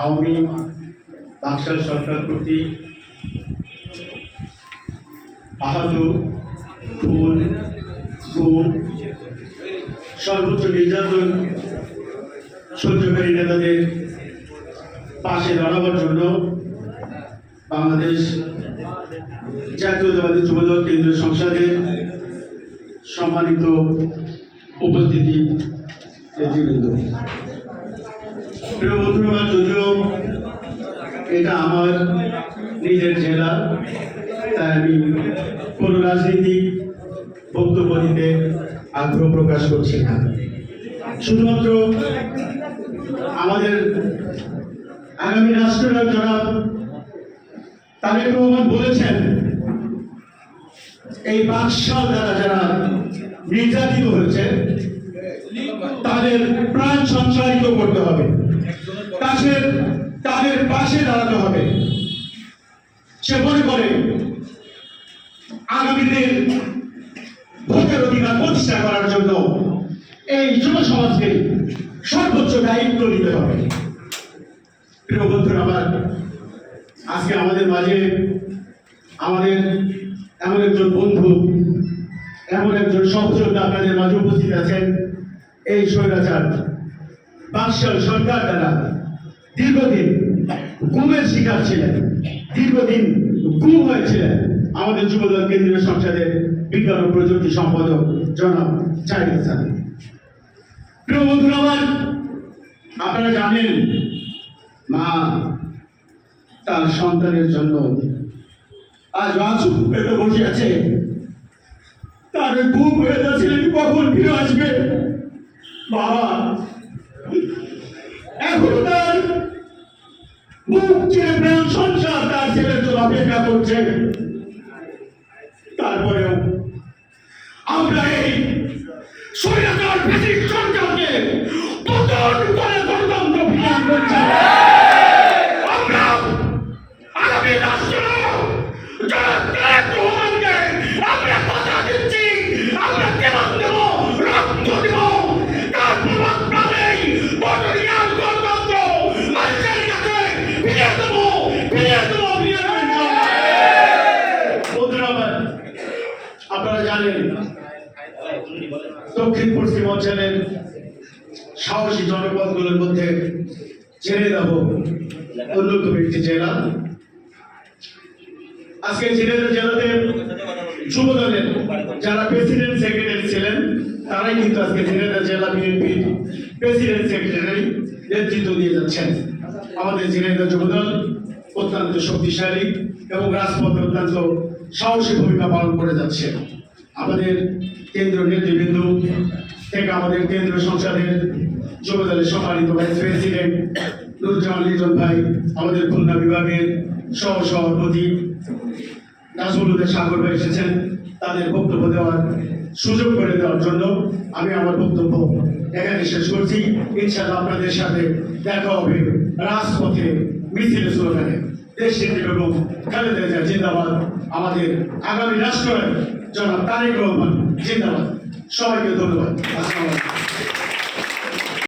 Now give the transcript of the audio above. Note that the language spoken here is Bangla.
আওয়ামী বাকশাল সরকার খুন গুম সর্বোচ্চ নির্যাতন সহ্যকারী নেতাদের পাশে দাঁড়াবার জন্য বাংলাদেশ জাতীয়তাবাদী যুবদল কেন্দ্রীয় সংসদের সম্মানিত উপস্থিতি নেতৃবৃন্দ। এটা আমার নিজের জেলা, তাই আমি কোনো রাজনৈতিক বক্তব্য দিতে আগ্রহ প্রকাশ করছি না। শুধুমাত্র আমাদের আগামী রাষ্ট্রনায়ক জনাব তারেক রহমান বলেছেন, এই বাকশাল দ্বারা যারা নির্যাতিত হয়েছে, তাদের প্রাণ সঞ্চারিত করতে হবে। তাদের তাদের পাশে দাঁড়াতে হবে। সে মনে করে আগামী দিন ভোটের অধিকার প্রতিষ্ঠা করার জন্য এই যুব সমাজকে সর্বোচ্চ দায়িত্ব নিতে হবে। প্রিয় বন্ধুরা আজকে আমাদের মাঝে আমাদের এমন একজন বন্ধু, এমন একজন সহযোদ্ধা আপনাদের মাঝে উপস্থিত আছেন, এই স্বৈরাচার বাকশাল সরকার দ্বারা দীর্ঘদিন গুমের শিকার ছিলেন। দীর্ঘদিন গুম হয়েছিলেন। আমাদের যুবদল কেন্দ্রীয় সংসদের বিজ্ঞান ও প্রযুক্তি সম্পাদক জনাব চাহিদ হাসান। প্রিয় বন্ধুরা, আমার আপনারা জানেন, মা তার সন্তানের জন্য আজ রাজু পেতে বসে আছে। তার ঘুম হয়ে যাচ্ছিলেন কখন ফিরে আসবে? বাবা এখন তার চেয়ে প্রাণ সংসার তার ছেলের জন্য অপেক্ষা করছে। তারপরেও আমরা এই স্বৈরাচার ব্রিটিশ সরকারকে পতন করে দক্ষিণ পশ্চিম অঞ্চলের সাহসী জনপদগুলোর মধ্যে ঝিনাইদহ অন্যতম একটি জেলা। আজকে ঝিনাইদহ জেলাতে যুব দলের যারা প্রেসিডেন্ট সেক্রেটারি ছিলেন, তারাই কিন্তু আজকে ঝিনাইদহ জেলা বিএনপি প্রেসিডেন্ট সেক্রেটারি নেতৃত্ব দিয়ে যাচ্ছেন। আমাদের ঝিনাইদহ যুবদল অত্যন্ত শক্তিশালী এবং রাজপথে অত্যন্ত সাহসী ভূমিকা পালন করে যাচ্ছে। আমাদের কেন্দ্র নেতৃবৃন্দ থেকে আমাদের কেন্দ্রীয় সংসদের যুবদলের সম্মানিত ভাইস প্রেসিডেন্ট নুরুজ্জামান লিজন ভাই, আমাদের খুলনা বিভাগের সহ সভাপতি নাজমুলুদ্দিন সাগর ভাই এসেছেন তাদের বক্তব্য দেওয়ার সুযোগ করে দেওয়ার জন্য আমি আমার বক্তব্য এখানে শেষ করছি। ইনশাআল্লাহ আপনাদের সাথে দেখা হবে রাজপথে মিছিলে স্লোগানে। জিন্দাবাদ আমাদের আগামী রাষ্ট্র জনাব তারেক রহমান জিন্দাবাদ। সবাইকে ধন্যবাদ।